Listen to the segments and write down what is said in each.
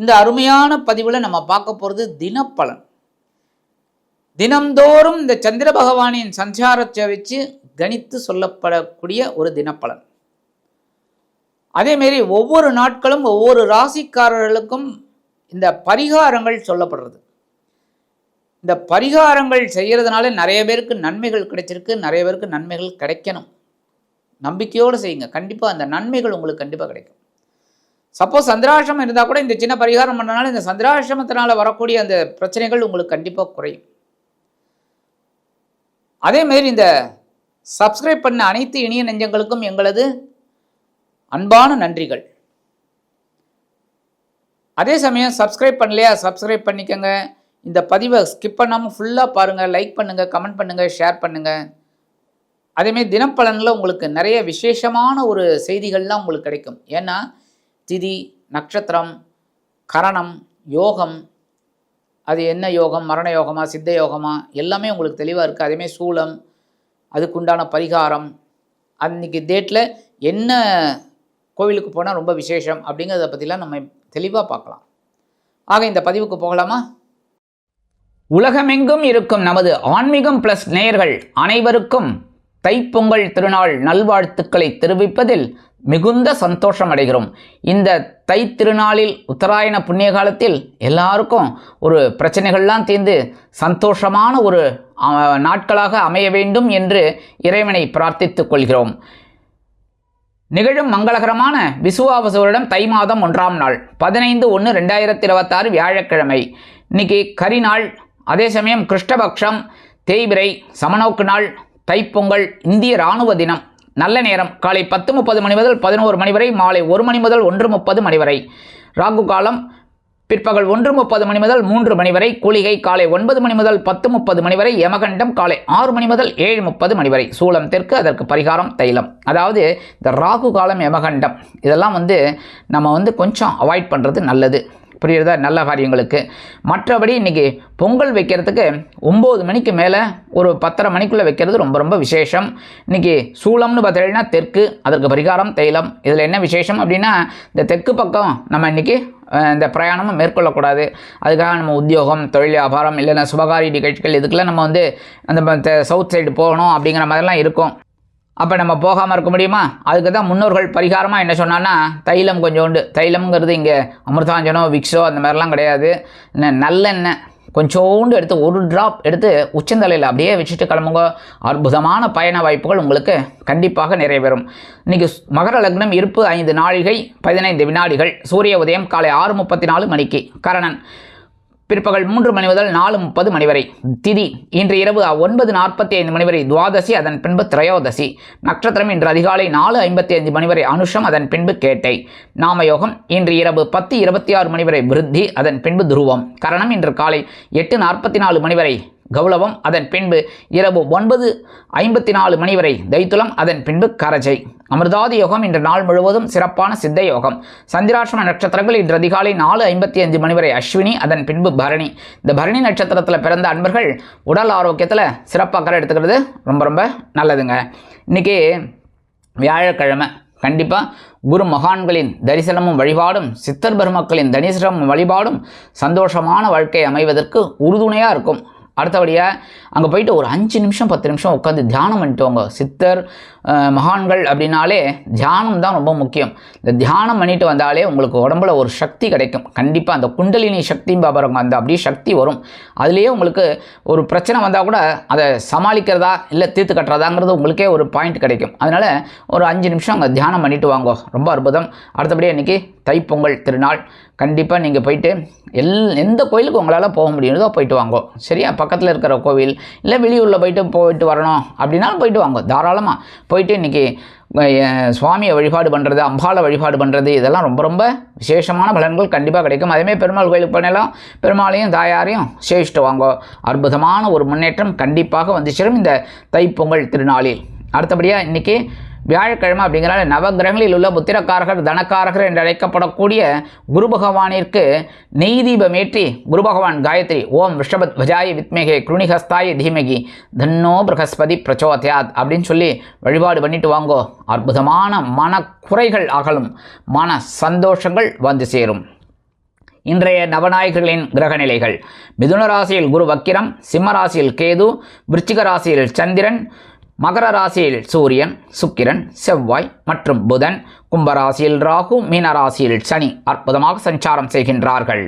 இந்த அருமையான பதிவில் நம்ம பார்க்க போகிறது தினப்பலன். தினம்தோறும் இந்த சந்திர பகவானின் சஞ்சாரத்தை வச்சு கணித்து சொல்லப்படக்கூடிய ஒரு தினப்பலன். அதேமாரி ஒவ்வொரு நாட்களும் ஒவ்வொரு ராசிக்காரர்களுக்கும் இந்த பரிகாரங்கள் சொல்லப்படுறது. இந்த பரிகாரங்கள் செய்கிறதுனால நிறைய பேருக்கு நன்மைகள் கிடைச்சிருக்கு நிறைய பேருக்கு நன்மைகள் கிடைக்கணும். நம்பிக்கையோடு செய்யுங்க. கண்டிப்பாக அந்த நன்மைகள் உங்களுக்கு கண்டிப்பாக கிடைக்கும். சப்போஸ் சந்திராசிரமம் இருந்தால் கூட இந்த சின்ன பரிகாரம் பண்ணனால இந்த சந்திராசிரமத்தினால் வரக்கூடிய அந்த பிரச்சனைகள் உங்களுக்கு கண்டிப்பாக குறையும். அதே மாதிரி இந்த சப்ஸ்கிரைப் பண்ண அனைத்து இனிய நெஞ்சங்களுக்கும் எங்களது அன்பான நன்றிகள். அதே சமயம் சப்ஸ்கிரைப் பண்ணலையா? சப்ஸ்கிரைப் பண்ணிக்கோங்க. இந்த பதிவை ஸ்கிப் பண்ணாமல் ஃபுல்லாக பாருங்கள் லைக் பண்ணுங்கள் கமெண்ட் பண்ணுங்கள் ஷேர் பண்ணுங்கள் அதேமாரி தினப்பலனில் உங்களுக்கு நிறைய விசேஷமான ஒரு செய்திகள்லாம் உங்களுக்கு கிடைக்கும். ஏன்னா திதி நட்சத்திரம் கரணம் யோகம். அது என்ன யோகம்? மரண யோகமா? சித்த யோகமா? எல்லாமே உங்களுக்கு தெளிவாக இருக்குது அதேமாதிரி சூளம் அதுக்குண்டான பரிகாரம். அன்றைக்கி டேட்டில் என்ன கோவிலுக்கு போனால் ரொம்ப விசேஷம் அப்படிங்கிறத பற்றிலாம் நம்ம தெளிவாக பார்க்கலாம். ஆக இந்த பதிவுக்கு போகலாமா? உலகமெங்கும் இருக்கும் நமது ஆன்மீகம் பிளஸ் நேயர்கள் அனைவருக்கும் தைப்பொங்கல் திருநாள் நல்வாழ்த்துக்களை தெரிவிப்பதில் மிகுந்த சந்தோஷம் அடைகிறோம் இந்த தை திருநாளில் உத்தராயண புண்ணிய காலத்தில் எல்லாருக்கும் ஒரு பிரச்சனைகள்லாம் தீர்ந்து சந்தோஷமான ஒரு நாட்களாக அமைய வேண்டும் என்று இறைவனை பிரார்த்தித்துக் கொள்கிறோம். நிகழும் மங்களகரமான விசுவாவசுவரிடம் தை மாதம் ஒன்றாம் நாள் பதினைந்து ஒன்று ரெண்டாயிரத்தி இருபத்தாறு வியாழக்கிழமை. இன்னைக்கு கரிநாள் அதே சமயம் கிருஷ்ணபக்ஷம் தேய்பிரை சமநோக்கு நாள் தைப்பொங்கல் இந்திய இராணுவ தினம். நல்ல நேரம். காலை பத்து முப்பது மணி முதல் பதினோரு மணி வரை மாலை ஒரு மணி முதல் ஒன்று முப்பது மணி வரை. ராகு காலம் பிற்பகல் ஒன்று முப்பது மணி முதல் மூன்று மணி வரை. கூலிகை காலை ஒன்பது மணி முதல் பத்து முப்பது மணி வரை. யமகண்டம் காலை ஆறு மணி முதல் ஏழு முப்பது மணி வரை. சூலம் தெற்கு அதற்கு பரிகாரம் தைலம். அதாவது இந்த ராகு காலம் யமகண்டம் இதெல்லாம் வந்து நம்ம வந்து கொஞ்சம் அவாய்ட் பண்ணுறது நல்லது. புரியுறதா? நல்ல காரியங்களுக்கு. மற்றபடி இன்றைக்கி பொங்கல் வைக்கிறதுக்கு ஒம்பது மணிக்கு மேலே ஒரு பத்தரை மணிக்குள்ளே வைக்கிறது ரொம்ப ரொம்ப விசேஷம். இன்றைக்கி சூளம்னு பார்த்தீங்கன்னா தெற்கு அதற்கு பரிகாரம் தைலம். இதில் என்ன விசேஷம் அப்படின்னா இந்த தெற்கு பக்கம் நம்ம இன்றைக்கி இந்த பிரயாணமும் மேற்கொள்ளக்கூடாது. அதுக்காக நம்ம உத்தியோகம் தொழில் வியாபாரம் இல்லைன்னா சுபகாரி நிகழ்ச்சிகள் இதுக்கெல்லாம் நம்ம வந்து அந்த சவுத் சைடு போகணும் அப்படிங்கிற மாதிரிலாம் இருக்கும். அப்போ நம்ம போகாமல் இருக்க முடியுமா? அதுக்கு தான் முன்னோர்கள் பரிகாரமாக என்ன சொன்னான்னா தைலம் கொஞ்சோண்டு தைலம்ங்கிறது இங்கே அமிர்தாஞ்சனோ விக்ஸோ அந்த மாதிரிலாம் கிடையாது. என்ன நல்லெண்ணெய். கொஞ்சோண்டு எடுத்து ஒரு ட்ராப் எடுத்து உச்சந்தலையில் அப்படியே வச்சுட்டு கிளம்புங்க. அற்புதமான பயண வாய்ப்புகள் உங்களுக்கு கண்டிப்பாக நிறைவேறும். இன்றைக்கி மகர லக்னம் இருப்பு ஐந்து நாழிகை பதினைந்து வினாடிகள். சூரிய உதயம் காலை ஆறு முப்பத்தி நாலு மணிக்கு. கரணன். பிற்பகல் மூன்று மணி முதல் நாலு முப்பது மணி வரை. திதி இன்று இரவு ஒன்பது நாற்பத்தி ஐந்து மணி வரை துவாதசி அதன் பின்பு திரையோதசி. நட்சத்திரம் இன்று அதிகாலை நாலு ஐம்பத்தி ஐந்து மணி வரை அனுஷம் அதன் பின்பு கேட்டை. நாமயோகம் இன்று இரவு பத்து இருபத்தி ஆறு மணி வரை விருத்தி அதன் பின்பு துருவம். கரணம் இன்று காலை எட்டு நாற்பத்தி நாலு மணி வரை கௌளவம் அதன் பின்பு இரவு ஒன்பது ஐம்பத்தி நாலு மணி வரை தைத்துலம் அதன் பின்பு கரஜை. அமிர்தாதி யோகம் இன்று நாள் முழுவதும் சிறப்பான சித்த யோகம். சந்திராஷ்டம நட்சத்திரங்கள் இன்று அதிகாலை நாலு ஐம்பத்தி அஞ்சு மணி வரை அஸ்வினி அதன் பின்பு பரணி. இந்த பரணி நட்சத்திரத்தில் பிறந்த அன்பர்கள் உடல் ஆரோக்கியத்தில் சிறப்பாக எடுத்துக்கிறது. ரொம்ப ரொம்ப நல்லதுங்க. இன்றைக்கி வியாழக்கிழமை. கண்டிப்பாக குரு மகான்களின் தரிசனமும் வழிபாடும் சித்தர் பெருமக்களின் தனிசனமும் வழிபாடும் சந்தோஷமான வாழ்க்கை அமைவதற்கு உறுதுணையாக இருக்கும். அடுத்தபடியாக அங்கே போயிட்டு ஒரு அஞ்சு நிமிஷம் பத்து நிமிஷம் உட்காந்து தியானம் பண்ணிட்டு வாங்க சித்தர் மகான்கள் அப்படின்னாலே தியானம் தான் ரொம்ப முக்கியம். இந்த தியானம் பண்ணிட்டு வந்தாலே உங்களுக்கு உடம்புல ஒரு சக்தி கிடைக்கும். கண்டிப்பாக அந்த குண்டலினி சக்தியும் பாபாருங்க அந்த அப்படியே சக்தி வரும். அதுலேயே உங்களுக்கு ஒரு பிரச்சனை வந்தால் கூட அதை சமாளிக்கிறதா இல்லை தீர்த்து கட்டுறதாங்கிறது உங்களுக்கே ஒரு பாயிண்ட் கிடைக்கும். அதனால் ஒரு அஞ்சு நிமிஷம் அங்கே தியானம் பண்ணிட்டு வாங்கோ. ரொம்ப அற்புதம். அடுத்தபடியாக இன்றைக்கி தைப்பொங்கல் திருநாள். கண்டிப்பாக நீங்கள் போயிட்டு எல் எந்த கோயிலுக்கு உங்களால் போக முடியுதோ போயிட்டு வாங்கோ. சரியா? பக்கத்தில் இருக்கிற கோவில் இல்லை வெளியூரில் போயிட்டு போயிட்டு வரணும் அப்படின்னாலும் போயிட்டு வாங்க. தாராளமாக போயிட்டு இன்றைக்கி சுவாமியை வழிபாடு பண்ணுறது அம்பாலை வழிபாடு பண்ணுறது இதெல்லாம் ரொம்ப ரொம்ப விசேஷமான பலன்கள் கண்டிப்பாக கிடைக்கும். அதேமாதிரி பெருமாள் கோயிலுக்கு போனாலும் பெருமாளையும் தாயாரையும் சேவிச்சுட்டு வாங்கோ. அற்புதமான ஒரு முன்னேற்றம் கண்டிப்பாக வந்து சேரும் இந்த தைப்பொங்கல் திருநாளில். அடுத்தபடியாக இன்றைக்கி வியாழக்கிழமை அப்படிங்கிறால நவகிரகங்களில் உள்ள புத்திரக்காரகர் தனக்காரகர் என்று அழைக்கப்படக்கூடிய குரு பகவானிற்கு நெய் தீபமேற்றி குரு பகவான் காயத்ரி ஓம் ரிஷபத் வஜாய வித்மேகே குருணிகஸ்தாய தீமகி தன்னோ பிரகஸ்பதி பிரச்சோதயாத் அப்படின்னு சொல்லி வழிபாடு பண்ணிட்டு வாங்கோ. அற்புதமான மனக்குறைகள் அகலும் மன சந்தோஷங்கள் வந்து சேரும். இன்றைய நவநாயகர்களின் கிரகநிலைகள். மிதுன ராசியில் குரு வக்கிரம் சிம்ம ராசியில் கேது விருச்சிக ராசியில் சந்திரன் மகர ராசியில் சூரியன் சுக்கிரன் செவ்வாய் மற்றும் புதன். கும்பராசியில் ராகு மீனராசியில் சனி அற்புதமாக சஞ்சாரம் செய்கின்றார்கள்.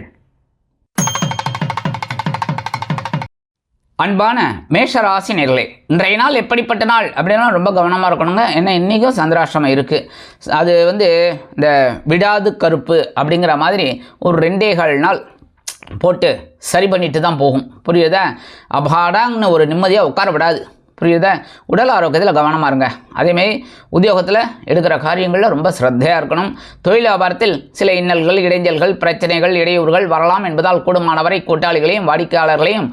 அன்பான மேஷ ராசி நேர்களே இன்றைய நாள் எப்படிப்பட்ட நாள் அப்படின்னா ரொம்ப கவனமாக இருக்கணுங்க. ஏன்னா இன்றைக்கும் சந்திராஷ்டிரமம் இருக்குது அது வந்து இந்த விடாது கருப்பு அப்படிங்கிற மாதிரி ஒரு ரெண்டே கால் நாள் போட்டு சரி பண்ணிட்டு தான் போகும். புரியுதா? அபாடாங்கன்னு ஒரு நிம்மதியாக உட்கார விடாது. புரியுதா? உடல் ஆரோக்கியத்தில் கவனமாக இருங்க. அதேமாரி உத்தியோகத்தில் எடுக்கிற காரியங்களில் ரொம்ப ஸ்ரத்தையாக இருக்கணும். தொழில் வியாபாரத்தில் சில இன்னல்கள் இடைஞ்சல்கள் பிரச்சனைகள் இடையூறுகள் வரலாம் என்பதால் கூடுமானவரை கூட்டாளிகளையும் வாடிக்கையாளர்களையும்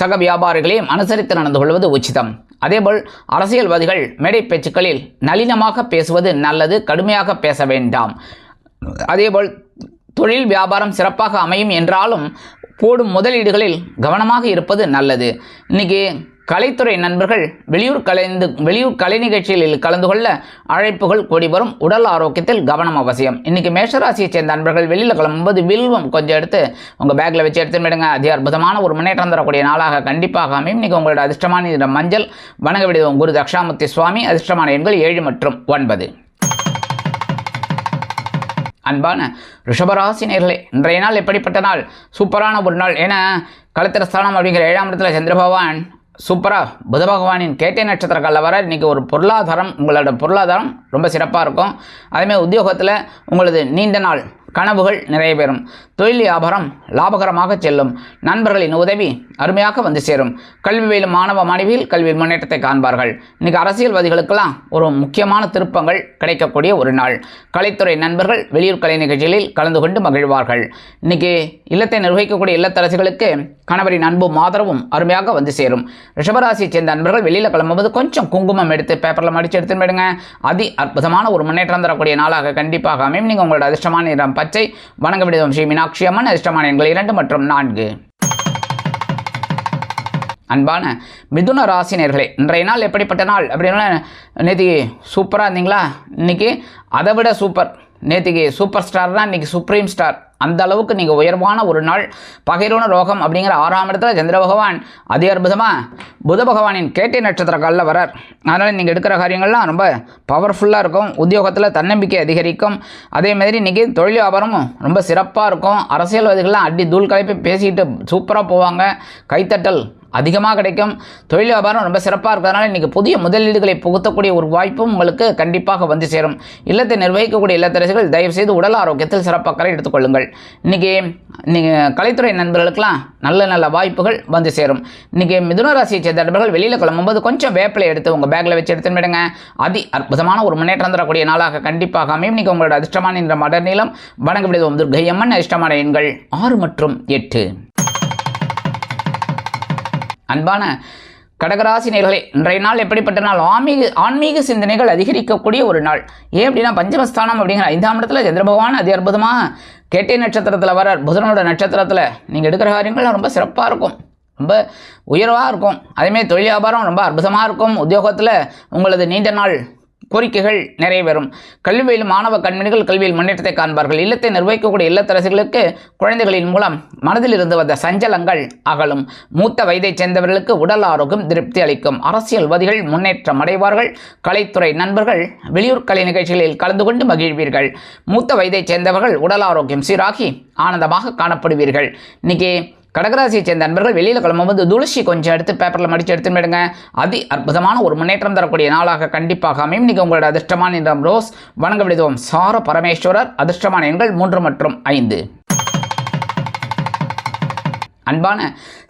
சக வியாபாரிகளையும் அனுசரித்து நடந்து கொள்வது உச்சிதம். அதேபோல் அரசியல்வாதிகள் மேடை பேச்சுக்களில் நளினமாக பேசுவது நல்லது கடுமையாக பேச வேண்டாம். அதேபோல் தொழில் வியாபாரம் சிறப்பாக அமையும் என்றாலும் போடும் முதலீடுகளில் கவனமாக இருப்பது நல்லது. இன்னைக்கு கலைத்துறை நண்பர்கள் வெளியூர் கலைந்து வெளியூர் கலை நிகழ்ச்சிகளில் கலந்து கொள்ள அழைப்புகள் கூடி வரும் உடல் ஆரோக்கியத்தில் கவனம் அவசியம். இன்னைக்கு மேஷராசியை சேர்ந்த நண்பர்கள் வெளியில் கிளம்பும்போது வில்வம் கொஞ்சம் எடுத்து உங்கள் பேக்கில் வச்சு எடுத்துமிடுங்க விடுங்க அதி அற்புதமான ஒரு முன்னேற்றம் தரக்கூடிய நாளாக கண்டிப்பாக அமையும். இன்னைக்கு உங்களோட அதிர்ஷ்டமான நிறம் மஞ்சள் வணங்க விடுவோம் குரு தக்ஷாமூர்த்தி சுவாமி. அதிர்ஷ்டமான எண்கள் ஏழு மற்றும் ஒன்பது. அன்பான ரிஷபராசி நேர்களே இன்றைய நாள் எப்படிப்பட்ட நாள்? சூப்பரான ஒரு நாள். ஏன்னா கலத்திரஸ்தானம் அப்படிங்கிற ஏழாம் இடத்துல சந்திரபகவான் சூப்பராக புத பகவானின் கேட்டை நட்சத்திர காலில் வர இன்றைக்கி ஒரு பொருளாதாரம் உங்களோட பொருளாதாரம் ரொம்ப சிறப்பாக இருக்கும். அதேமாதிரி உத்தியோகத்தில் உங்களது நீண்ட நாள் கனவுகள் நிறைவேறும் தொழில் வியாபாரம் லாபகரமாக செல்லும். நண்பர்களின் உதவி அருமையாக வந்து சேரும். கல்வி பயிலும் மாணவ மாணவியில் கல்வியில் முன்னேற்றத்தை காண்பார்கள். இன்னைக்கு அரசியல்வாதிகளுக்கெல்லாம் ஒரு முக்கியமான திருப்பங்கள் கிடைக்கக்கூடிய ஒரு நாள். கலைத்துறை நண்பர்கள் வெளியூர் கலை நிகழ்ச்சிகளில் கலந்து கொண்டு மகிழ்வார்கள். இன்னைக்கு இல்லத்தை நிர்வகிக்கக்கூடிய இல்லத்தரசிகளுக்கு கணவரின் அன்பும் ஆதரவும் அருமையாக வந்து சேரும். ரிஷபராசியை சேர்ந்த நண்பர்கள் வெளியில் கிளம்பும்போது கொஞ்சம் குங்குமம் எடுத்து பேப்பரில் மடித்து எடுத்துன்னு போயிடுங்க. அதி அற்புதமான ஒரு முன்னேற்றம் தரக்கூடிய நாளாக கண்டிப்பாக அமையும். நீங்கள் உங்களோட அதிர்ஷ்டமான நிறம் பச்சை. வணங்க விடுவோம் ஸ்ரீ மீனாட்சி அம்மன் அதிர்ஷ்டமான எண்கள் இரண்டு மற்றும் நான்கு. அன்பான மிதுன ராசினியர்களே இன்றைய நாள் எப்படிப்பட்ட நாள்? அப்படின்னா நேற்றுக்கு சூப்பராக இருந்தீங்களா? இன்றைக்கி அதை விட சூப்பர் நேற்றுக்கு சூப்பர் ஸ்டார் தான் இன்றைக்கி சுப்ரீம் ஸ்டார் அந்த அளவுக்கு நீங்கள் உயர்வான ஒரு நாள் பகிரோன ரோகம் அப்படிங்கிற ஆறாம் இடத்துல சந்திர பகவான் அதே அற்புதமாக புத பகவானின் கேட்டை நட்சத்திர காலில் வரார். அதனால் நீங்கள் எடுக்கிற காரியங்கள்லாம் ரொம்ப பவர்ஃபுல்லாக இருக்கும். உத்தியோகத்தில் தன்னம்பிக்கை அதிகரிக்கும். அதே மாதிரி இன்றைக்கி தொழில் வியாபாரமும் ரொம்ப சிறப்பாக இருக்கும். அரசியல்வாதிகள்லாம் அடி தூள் கலைப்பை பேசிக்கிட்டு சூப்பராக போவாங்க. கைத்தட்டல் அதிகமாக கிடைக்கும். தொழில் வியாபாரம் ரொம்ப சிறப்பாக இருக்கிறதுனால இன்றைக்கி புதிய முதலீடுகளை புகுத்தக்கூடிய ஒரு வாய்ப்பும் உங்களுக்கு கண்டிப்பாக வந்து சேரும். இல்லத்தை நிர்வகிக்கக்கூடிய இல்லத்தரசிகள் தயவுசெய்து உடல் ஆரோக்கியத்தில் சிறப்பாக எடுத்துக்கொள்ளுங்கள் இன்றைக்கி நீங்கள் கலைத்துறை நண்பர்களுக்கெல்லாம் நல்ல நல்ல வாய்ப்புகள் வந்து சேரும். இன்றைக்கி மிதுன ராசியை சேர்ந்த நண்பர்கள் வெளியில் கிளம்பும்போது கொஞ்சம் வேப்பிலை எடுத்து உங்கள் பேக்கில் வச்சு எடுத்துன்னு விடுங்க அதி அற்புதமான ஒரு முன்னேற்றம் தரக்கூடிய நாளாக கண்டிப்பாக அமையும். இன்றைக்கி உங்களோட அதிர்ஷ்டமான இந்த மடர் நீளம் வணங்க துர்கையம்மன் துர்கை அதிர்ஷ்டமான எண்கள் ஆறு மற்றும் எட்டு. அன்பான கடகராசி நேர்களே இன்றைய நாள் எப்படிப்பட்ட நாள்? ஆன்மீக ஆன்மீக சிந்தனைகள் அதிகரிக்கக்கூடிய ஒரு நாள். ஏன் அப்படின்னா பஞ்சமஸ்தானம் அப்படிங்கிற ஐந்தாம் இடத்துல சந்திரபகவான் அதி அற்புதமாக கேட்டை நட்சத்திரத்தில் வர புதனோட நட்சத்திரத்தில் நீங்கள் எடுக்கிற காரியங்கள் ரொம்ப சிறப்பாக இருக்கும். ரொம்ப உயர்வாக இருக்கும். அதேமாதிரி தொழில் வியாபாரம் ரொம்ப அற்புதமாக இருக்கும். உத்தியோகத்தில் உங்களது நீண்ட நாள் கோரிக்கைகள் நிறைவேறும். கல்வியில் மாணவ கண்மணிகள் கல்வியில் முன்னேற்றத்தை காண்பார்கள். இல்லத்தை நிர்வகிக்கக்கூடிய இல்லத்தரசிகளுக்கு குழந்தைகளின் மூலம் மனதில் இருந்து வந்த சஞ்சலங்கள் அகலும். மூத்த வயதைச் சேர்ந்தவர்களுக்கு உடல் ஆரோக்கியம் திருப்தி அளிக்கும். அரசியல்வாதிகள் முன்னேற்றம் அடைவார்கள். கலைத்துறை நண்பர்கள் வெளியூர் கலை நிகழ்ச்சிகளில் கலந்து கொண்டு மகிழ்வீர்கள். மூத்த வயதைச் சேர்ந்தவர்கள் உடல் ஆரோக்கியம் சீராகி ஆனந்தமாக காணப்படுவீர்கள். இன்னைக்கு கடகராசியை சேர்ந்த நண்பர்கள் வெளியில் கிளம்பும்போது துளசி கொஞ்சம் எடுத்து பேப்பரில் மடித்து எடுத்து விடுங்க அதி அற்புதமான ஒரு முன்னேற்றம் தரக்கூடிய நாளாக கண்டிப்பாக அமையும். நீங்கள் உங்களோட அதிர்ஷ்டமான நிறம் ரோஸ். வணங்க விடுதோம் சார பரமேஸ்வரர் அதிர்ஷ்டமான எண்கள் மூன்று மற்றும் ஐந்து. அன்பான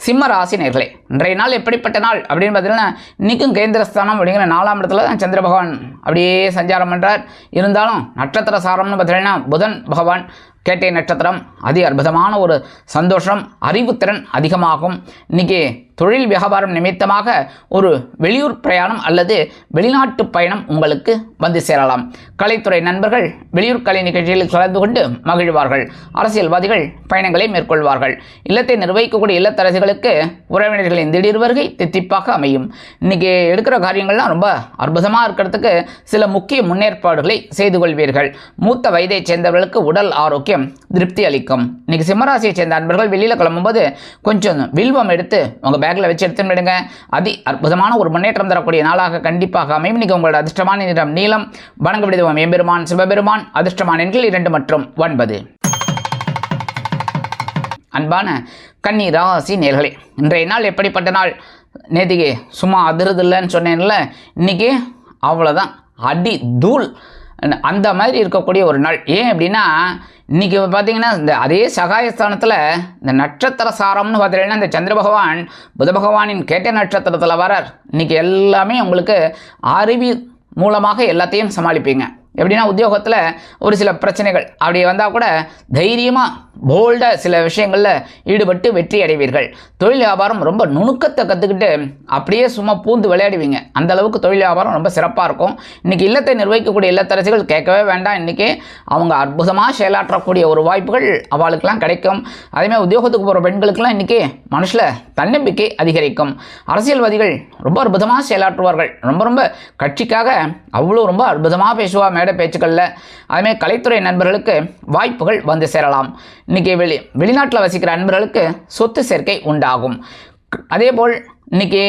சிம்ம ராசி நேர்களே இன்றைய நாள் எப்படிப்பட்ட நாள் அப்படின்னு பார்த்தீங்கன்னா இன்றைக்கும் கேந்திரஸ்தானம் அப்படிங்கிற நாலாம் இடத்துல தான் சந்திர பகவான் அப்படியே சஞ்சாரம் பண்ணுறார் இருந்தாலும் நட்சத்திர சாரம்னு பார்த்தீங்கன்னா புதன் பகவான் கேட்டை நட்சத்திரம். அதி அற்புதமான ஒரு சந்தோஷம். அறிவுத்திறன் அதிகமாகும். இன்றைக்கி தொழில் வியாபாரம் நிமித்தமாக ஒரு வெளியூர் பிரயாணம் அல்லது வெளிநாட்டு பயணம் உங்களுக்கு வந்து சேரலாம். கலைத்துறை நண்பர்கள் வெளியூர் கலை நிகழ்ச்சிகளில் கலந்து கொண்டு மகிழ்வார்கள். அரசியல்வாதிகள் பயணங்களை மேற்கொள்வார்கள். இல்லத்தை நிர்வகிக்கக்கூடிய இல்லத்தரசிகளுக்கு உறவினர்களின் திடீர் வருகை தித்திப்பாக அமையும். இன்றைக்கி எடுக்கிற காரியங்கள்லாம் ரொம்ப அற்புதமாக இருக்கிறதுக்கு சில முக்கிய முன்னேற்பாடுகளை செய்து கொள்வீர்கள். மூத்த வயதைச் சேர்ந்தவர்களுக்கு உடல் ஆரோக்கியம் திருப்தி அளிக்கும். இன்னைக்கு சிம்மராசியை சேர்ந்த அன்பர்கள் வெளியில் கிளம்பும்போது கொஞ்சம் வில்வம் எடுத்து உங்கள் பேக்கில் வச்சு எடுத்துன்னு விடுங்க அதி அற்புதமான ஒரு முன்னேற்றம் தரக்கூடிய நாளாக கண்டிப்பாக அமையும். இன்னைக்கு உங்களோட அதிர்ஷ்டமான நிறம் நீளம் வணங்க விடுவோம். எம்பெருமான் சிவபெருமான் அதிர்ஷ்டமான எண்கள் இரண்டு மற்றும் ஒன்பது. அன்பான கன்னி ராசி நேர்களே இன்றைய நாள் எப்படிப்பட்ட நாள்? நேத்திக்கு சும்மா அதிருதில்லைன்னு சொன்னேன்ல. இன்றைக்கி அவ்வளோதான் அடி தூள். அந்த மாதிரி இருக்கக்கூடிய ஒரு நாள். ஏன் அப்படின்னா இன்றைக்கி பார்த்தீங்கன்னா இந்த அதே சகாயஸ்தானத்தில் இந்த நட்சத்திர சாரம்னு பார்த்தீங்கன்னா இந்த சந்திர பகவான் புத பகவானின் கேட்ட நட்சத்திரத்தில் வரார் இன்றைக்கி எல்லாமே உங்களுக்கு அறிவி மூலமாக எல்லாத்தையும் சமாளிப்பீங்க. எப்படின்னா உத்தியோகத்தில் ஒரு சில பிரச்சனைகள். அப்படி வந்தால் கூட தைரியமாக போல்டாக சில விஷயங்களில் ஈடுபட்டு வெற்றி அடைவீர்கள். தொழில் வியாபாரம் ரொம்ப நுணுக்கத்தை கற்றுக்கிட்டு அப்படியே சும்மா பூந்து விளையாடுவீங்க. அந்த அளவுக்கு தொழில் வியாபாரம் ரொம்ப சிறப்பாக இருக்கும். இன்றைக்கி இல்லத்தை நிர்வகிக்கக்கூடிய இல்லத்தரசிகள் கேட்கவே வேண்டாம். இன்றைக்கி அவங்க அற்புதமாக செயலாற்றக்கூடிய ஒரு வாய்ப்புகள் அவளுக்கெல்லாம் கிடைக்கும். அதேமாதிரி உத்தியோகத்துக்கு போகிற பெண்களுக்கெல்லாம் இன்றைக்கி மனுஷில் தன்னம்பிக்கை அதிகரிக்கும். அரசியல்வாதிகள் ரொம்ப அற்புதமாக செயலாற்றுவார்கள். ரொம்ப ரொம்ப கட்சிக்காக அவ்வளோ ரொம்ப அற்புதமாக பேசுவா மேடை பேச்சுக்களில் அதுமாதிரி கலைத்துறை நண்பர்களுக்கு வாய்ப்புகள் வந்து சேரலாம். இன்றைக்கி வெளி வெளிநாட்டில் வசிக்கிற நண்பர்களுக்கு சொத்து சேர்க்கை உண்டாகும். அதேபோல் இன்றைக்கி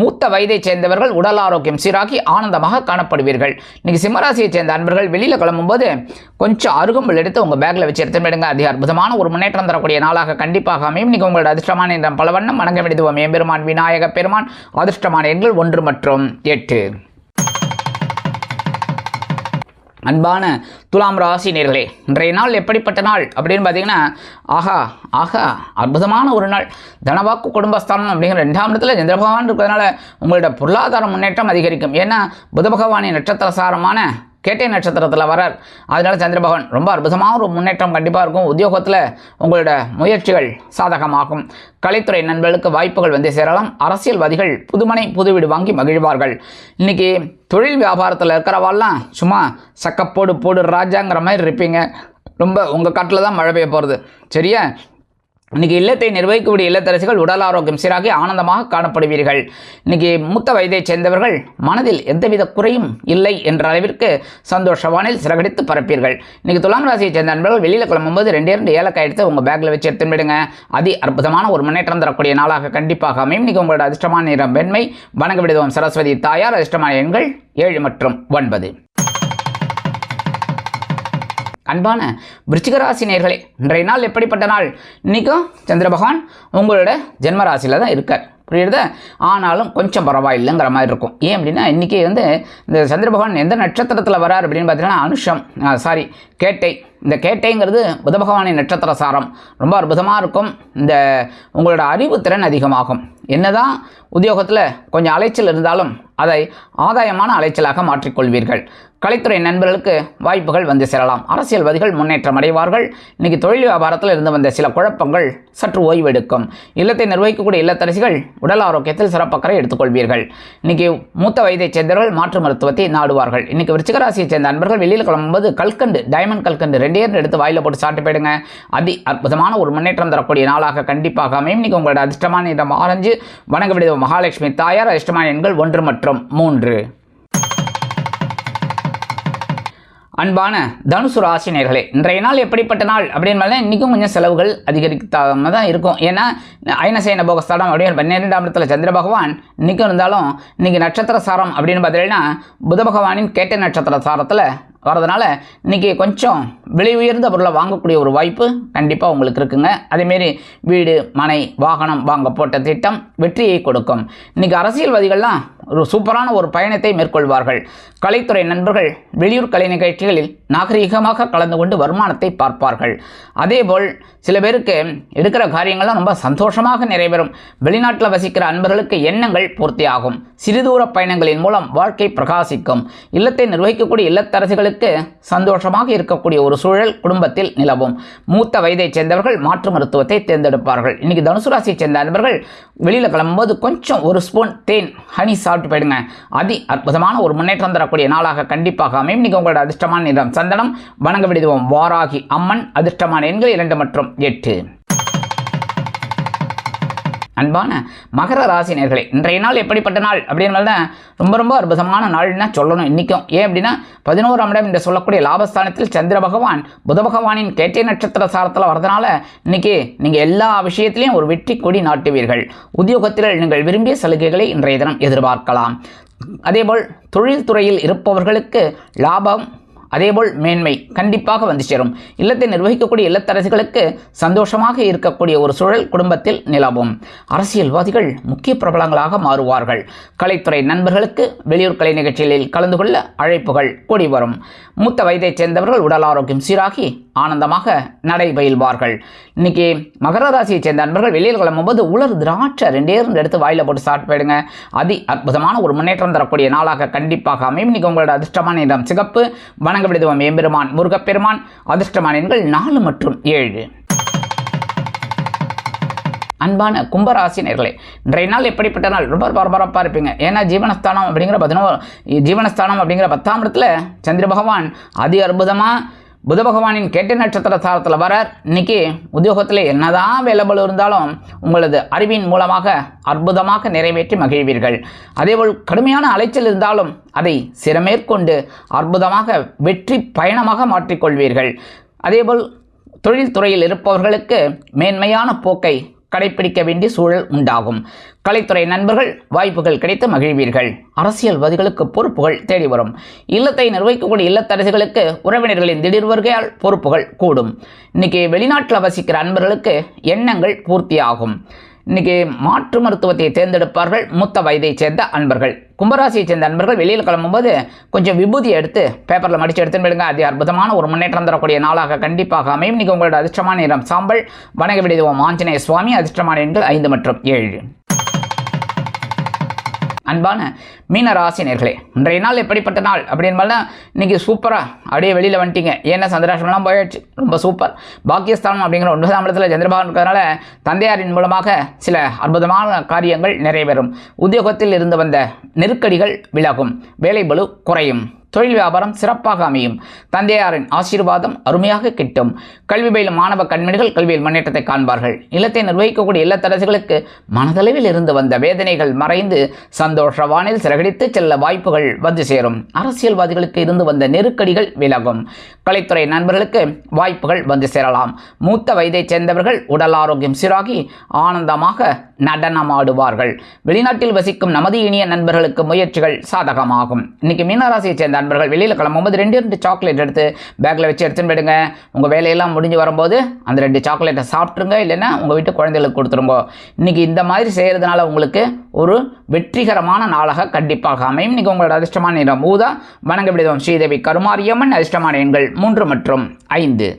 மூத்த வயதைச் சேர்ந்தவர்கள் உடல் ஆரோக்கியம் சீராகி ஆனந்தமாக காணப்படுவீர்கள். இன்றைக்கி சிம்மராசியைச் சேர்ந்த அன்பர்கள் வெளியில் கிளம்பும்போது கொஞ்சம் அருகம்புல் எடுத்து உங்கள் பேக்கில் வச்சு எடுத்து விடுங்க அதிக அற்புதமான ஒரு முன்னேற்றம் தரக்கூடிய நாளாக கண்டிப்பாக அமையும். இன்றைக்கி உங்களோட அதிர்ஷ்டமான இந்த பல வண்ணம் வணங்க விடுவோம் எம்பெருமான் விநாயக பெருமான் அதிர்ஷ்டமான எண்கள் ஒன்று மற்றும் எட்டு. அன்பான துலாம் ராசி நேர்களே இன்றைய நாள் எப்படிப்பட்ட நாள் அப்படின்னு பார்த்தீங்கன்னா ஆஹா ஆஹா அற்புதமான ஒரு நாள். தனவாக்கு குடும்பஸ்தானம் அப்படிங்கிற ரெண்டாம் இடத்துல சந்திர பகவான் இருக்கிறதுனால உங்களோட பொருளாதார முன்னேற்றம் அதிகரிக்கும். ஏன்னா புத பகவானின் நட்சத்திர சாரமான கேட்டை நட்சத்திரத்தில் வரார். அதனால் சந்திர பகவான் ரொம்ப அற்புதமாக ஒரு முன்னேற்றம் கண்டிப்பாக இருக்கும். உத்தியோகத்தில் உங்களோட முயற்சிகள் சாதகமாகும். கலைத்துறை நண்பர்களுக்கு வாய்ப்புகள் வந்து சேரலாம். அரசியல்வாதிகள் புதுமனை புது வீடு வாங்கி மகிழ்வார்கள். இன்றைக்கி தொழில் வியாபாரத்தில் இருக்கிறவாள்லாம் சும்மா சக்கப்போடு போடு ராஜாங்கிற மாதிரி இருப்பீங்க. ரொம்ப உங்கள் காட்டில் தான் மழை பெய்ய போகிறது சரியா? இன்னைக்கு இல்லத்தை நிர்வகிக்கக்கூடிய இல்லத்தரசிகள் உடல் ஆரோக்கியம் சீராகி ஆனந்தமாக காணப்படுவீர்கள். இன்னைக்கு மூத்த வயதைச் சேர்ந்தவர்கள் மனதில் எந்தவித குறையும் இல்லை என்ற அளவிற்கு சந்தோஷவானில் சிறகடித்து பரப்பீர்கள். இன்னைக்கு துலாம் ராசியைச் சேர்ந்த நண்பர்கள் வெளியில் கிளம்பும்போது ரெண்டே ரெண்டு ஏலக்காய் எடுத்து உங்கள் பேக்கில் வச்சு எடுத்துவிடுங்க அதி அற்புதமான ஒரு முன்னேற்றம் தரக்கூடிய நாளாக கண்டிப்பாக அமையும். இன்னைக்கு உங்களோட அதிர்ஷ்டமான நிறம் வெண்மை. வணங்க விடுவோம் சரஸ்வதி தாயார். அதிர்ஷ்டமான எண்கள் ஏழு மற்றும் ஒன்பது. அன்பான விருச்சிகராசி நேர்களே இன்றைய நாள் எப்படிப்பட்ட நாள்? இன்றைக்கும் சந்திர பகவான் உங்களோட ஜென்மராசியில் தான் இருக்கார். புரியுறதா? ஆனாலும் கொஞ்சம் பரவாயில்லைங்கிற மாதிரி இருக்கும். ஏன் அப்படின்னா இன்றைக்கி வந்து இந்த சந்திர பகவான் எந்த நட்சத்திரத்தில் வரார் அப்படின்னு பார்த்தீங்கன்னா அனுஷம் சாரி கேட்டை. இந்த கேட்டைங்கிறது புத பகவானின் நட்சத்திர சாரம். ரொம்ப அற்புதமாக இருக்கும். இந்த உங்களோட அறிவுத்திறன் அதிகமாகும். என்னதான் உத்தியோகத்தில் கொஞ்சம் அலைச்சல் இருந்தாலும் அதை ஆதாயமான அலைச்சலாக மாற்றிக்கொள்வீர்கள். கலைத்துறை நண்பர்களுக்கு வாய்ப்புகள் வந்து சேரலாம். அரசியல்வாதிகள் முன்னேற்றம் அடைவார்கள். இன்றைக்கி தொழில் வியாபாரத்தில் இருந்து வந்த சில குழப்பங்கள் சற்று ஓய்வெடுக்கும். இல்லத்தை நிர்வகிக்கக்கூடிய இல்லத்தரசிகள் உடல் ஆரோக்கியத்தில் சிறப்பக்கறை எடுத்துக்கொள்வீர்கள். இன்னைக்கு மூத்த வயதைச் சேர்ந்தவர்கள் மாற்று மருத்துவத்தை நாடுவார்கள். இன்னைக்கு விருச்சிகராசியைச் சேர்ந்த அன்பர்கள் வெளியில் கிளம்பும்போது கல்கண்டு டைமண்ட் கல்கண்டு ரெண்டே எடுத்து வாயில போட்டு சாப்பிட்டு போயிடுங்க. அதி அற்புதமான ஒரு முன்னேற்றம் தரக்கூடிய நாளாக கண்டிப்பாக அமையும். இன்னைக்கு உங்களோட அதிர்ஷ்டமான இடம் ஆரஞ்சு. வணங்க விடுவ மகாலட்சுமி தாயார் அதிர்ஷ்டமான எண்கள் ஒன்று மற்றும் மூன்று. அன்பான தனுசு ராசினியர்களே இன்றைய நாள் எப்படிப்பட்ட நாள் அப்படின்னு இன்றைக்கும் கொஞ்சம் செலவுகள் அதிகரிக்காம தான் இருக்கும். ஏன்னா ஐனசேன போகஸ்தானம் அப்படின்னு பன்னிரெண்டாம் இடத்துல சந்திர பகவான் இன்றைக்கும் இருந்தாலும் இன்றைக்கி நட்சத்திர சாரம் அப்படின்னு பார்த்தீங்கன்னா புத பகவானின் கேட்ட நட்சத்திர சாரத்தில் வரதுனால இன்றைக்கி கொஞ்சம் விலை உயர்ந்த பொருளை வாங்கக்கூடிய ஒரு வாய்ப்பு கண்டிப்பாக உங்களுக்கு இருக்குங்க. அதேமாரி வீடு மனை வாகனம் வாங்க போட்ட திட்டம் வெற்றியை கொடுக்கும். இன்றைக்கி அரசியல்வாதிகள்லாம் ஒரு சூப்பரான ஒரு பயணத்தை மேற்கொள்வார்கள். கலைத்துறை நண்பர்கள் வெளியூர் கலை நிகழ்ச்சிகளில் நாகரீகமாக கலந்து கொண்டு வருமானத்தை பார்ப்பார்கள். அதேபோல் சில பேருக்கு எடுக்கிற காரியங்கள்லாம் ரொம்ப சந்தோஷமாக நிறைவேறும். வெளிநாட்டில் வசிக்கிற அன்பர்களுக்கு எண்ணங்கள் பூர்த்தியாகும். சிறுதூர பயணங்களின் மூலம் வாழ்க்கை பிரகாசிக்கும். இல்லத்தை நிர்வகிக்கக்கூடிய இல்லத்தரசிகளுக்கு சந்தோஷமாக இருக்கக்கூடிய ஒரு சூழல் குடும்பத்தில் நிலவும். மூத்த வயதைச் சேர்ந்தவர்கள் மாற்று மருத்துவத்தை தேர்ந்தெடுப்பார்கள். இன்னைக்கு தனுசு ராசியை சேர்ந்த அன்பர்கள் வெளியில் கிளம்பும்போது கொஞ்சம் ஒரு ஸ்பூன் தேன் ஹனி சாப்பிட்டு போயிடுங்க. அதி அற்புதமான ஒரு முன்னேற்றம் தரக்கூடிய நாளாக கண்டிப்பாக அமையும். இன்னைக்கு உங்களோட அதிர்ஷ்டமான நிறம் சந்தனம் வணங்க விடுவோம். வாராகி அம்மன் அதிர்ஷ்டமான எண்கள் இரண்டு மற்றும் எட்டு. அன்பான மகர ராசினியர்களே இன்றைய நாள் எப்படிப்பட்ட நாள்? அப்படின்றது தான் ரொம்ப ரொம்ப அற்புதமான நாள்னா சொல்லணும் இன்றைக்கும் ஏன் அப்படின்னா பதினோராம் இடம் என்று சொல்லக்கூடிய லாபஸ்தானத்தில் சந்திர பகவான் புத பகவானின் கேட்டை நட்சத்திர சாரத்தில் வரதுனால இன்னைக்கு நீங்கள் எல்லா விஷயத்திலையும் ஒரு வெற்றி கொடி நாட்டுவீர்கள். உத்தியோகத்தில் நீங்கள் விரும்பிய சலுகைகளை இன்றைய தினம் எதிர்பார்க்கலாம். அதேபோல் தொழில்துறையில் இருப்பவர்களுக்கு லாபம் அதேபோல் மேன்மை கண்டிப்பாக வந்து சேரும். இல்லத்தை நிர்வகிக்கக்கூடிய இல்லத்தரசிகளுக்கு சந்தோஷமாக இருக்கக்கூடிய ஒரு சூழல் குடும்பத்தில் நிலவும். அரசியல்வாதிகள் முக்கிய பிரபலங்களாக மாறுவார்கள். கலைத்துறை நண்பர்களுக்கு வெளியூர் கலை நிகழ்ச்சிகளில் கலந்து கொள்ள அழைப்புகள் கூடி வரும். மூத்த வயதைச் சேர்ந்தவர்கள் உடல் ஆரோக்கியம் சீராகி ஆனந்தமாக நடைபயில்வார்கள். இன்னைக்கு மகர ராசியைச் சேர்ந்த நண்பர்கள் வெளியில் கிளம்பும்போது உலர் திராட்சை ரெண்டே ரெண்டு எடுத்து வாயில போட்டு சாப்பிட்டு போயிடுங்க. அதி அற்புதமான ஒரு முன்னேற்றம் தரக்கூடிய நாளாக கண்டிப்பாக அமையும். இன்னைக்கு உங்களோட அதிர்ஷ்டமான இடம் சிகப்பு. வணங்க விடுதுவம் எம்பெருமான் முருகப்பெருமான். அதிர்ஷ்டமான எண்கள் நாலு மற்றும் ஏழு. அன்பான கும்பராசினியர்களே இன்றைய நாள் எப்படிப்பட்ட நாள்? ரொம்ப பரபரப்பாக இருப்பீங்க. ஏன்னா ஜீவனஸ்தானம் அப்படிங்கிற பதினோ ஜீவனஸ்தானம் அப்படிங்கிற பத்தாம் இடத்துல சந்திர பகவான் அதி அற்புதமாக புத பகவானின் கேட்ட நட்சத்திர சாரத்தில் வரார் இன்னைக்கு உத்தியோகத்தில் என்னதான் வேலைபல் இருந்தாலும் உங்களது அறிவின் மூலமாக அற்புதமாக நிறைவேற்றி மகிழ்வீர்கள். அதேபோல் கடுமையான அலைச்சல் இருந்தாலும் அதை சிறமேற்கொண்டு அற்புதமாக வெற்றி பயணமாக மாற்றிக்கொள்வீர்கள். அதேபோல் தொழில்துறையில் இருப்பவர்களுக்கு மேன்மையான போக்கை கடைபிடிக்க வேண்டிய சூழல் உண்டாகும். கலைத்துறை நண்பர்கள் வாய்ப்புகள் கிடைத்து மகிழ்வீர்கள். அரசியல்வாதிகளுக்கு பொறுப்புகள் தேடி வரும். இல்லத்தை நிர்வகிக்கக்கூடிய இல்லத்தரசிகளுக்கு உறவினர்களின் திடீர் வருகையால் பொறுப்புகள் கூடும். இன்னைக்கு வெளிநாட்டில் வசிக்கிற அன்பர்களுக்கு எண்ணங்கள் பூர்த்தியாகும். இன்னைக்கு மாற்று மருத்துவத்தை தேர்ந்தெடுப்பார்கள் மூத்த வயதைச் சேர்ந்த அன்பர்கள். கும்பராசியை சேர்ந்த அன்பர்கள் வெளியில் கிளம்பும்போது கொஞ்சம் விபூதியை எடுத்து பேப்பரில் மடித்து எடுத்துன்னு போயிடுங்க. அது அற்புதமான ஒரு முன்னேற்றம் தரக்கூடிய நாளாக கண்டிப்பாக அமையும். இன்னைக்கு உங்களோட அதிர்ஷ்டமான நிறம் சாம்பல். வணங்க விடுவோம் ஆஞ்சநேய சுவாமி அதிர்ஷ்டமான எண்கள் ஐந்து மற்றும் ஏழு. அன்பான மீன ராசினியர்களே இன்றைய நாள் எப்படிப்பட்ட நாள் அப்படின்னு இன்னைக்கு சூப்பராக அப்படியே வெளியில் வந்துட்டீங்க. ஏன்னா சந்திராஷ்டமெல்லாம் போயாச்சு. ரொம்ப சூப்பர் பாக்கியஸ்தானம் அப்படிங்கிற ஒன்பதாம் இடத்துல சந்திரபாகன் இருக்கிறதுனால தந்தையாரின் மூலமாக சில அற்புதமான காரியங்கள் நிறைவேறும். உத்தியோகத்தில் இருந்து வந்த நெருக்கடிகள் விலகும். வேலை பலு குறையும். தொழில் வியாபாரம் சிறப்பாக அமையும். தந்தையாரின் ஆசீர்வாதம் அருமையாக கிட்டும். கல்வி பயிலும் மாணவ கண்மணிகள் கல்வியில் முன்னேற்றத்தை காண்பார்கள். இல்லத்தை நிர்வகிக்கக்கூடிய இல்லத்தரசிகளுக்கு மனதளவில் இருந்து வந்த வேதனைகள் மறைந்து சந்தோஷ வானில் சிறகடித்து செல்ல வாய்ப்புகள் வந்து சேரும். அரசியல்வாதிகளுக்கு இருந்து வந்த நெருக்கடிகள் விலகும். கலைத்துறை நண்பர்களுக்கு வாய்ப்புகள் வந்து சேரலாம். மூத்த வயதைச் சேர்ந்தவர்கள் உடல் ஆரோக்கியம் சீராகி ஆனந்தமாக நடனமாடுவார்கள். வெளிநாட்டில் வசிக்கும் நமது இனிய நண்பர்களுக்கு முயற்சிகள் சாதகமாகும். இன்னைக்கு மீனராசியைச் சேர்ந்த நண்பர்கள் வெளியில் கிளம்பும்போது ரெண்டு ரெண்டு சாக்லேட் எடுத்து பேக்கில் வச்சு எடுத்துன்னு போயிடுங்க. உங்கள் வேலையெல்லாம் முடிஞ்சு வரும்போது அந்த ரெண்டு சாக்லேட்டை சாப்பிட்ருங்க இல்லைன்னா உங்கள் வீட்டு குழந்தைகளுக்கு கொடுத்துருங்க. இன்றைக்கி இந்த மாதிரி செய்கிறதுனால உங்களுக்கு ஒரு வெற்றிகரமான நாளாக கண்டிப்பாக அமையும். இன்றைக்கி உங்களோட அதிர்ஷ்டமான நிறம் ஊதா. வணங்க விடுவோம் ஸ்ரீதேவி கருமாரியம்மன் அதிர்ஷ்டமான எண்கள் மூன்று மற்றும் ஐந்து.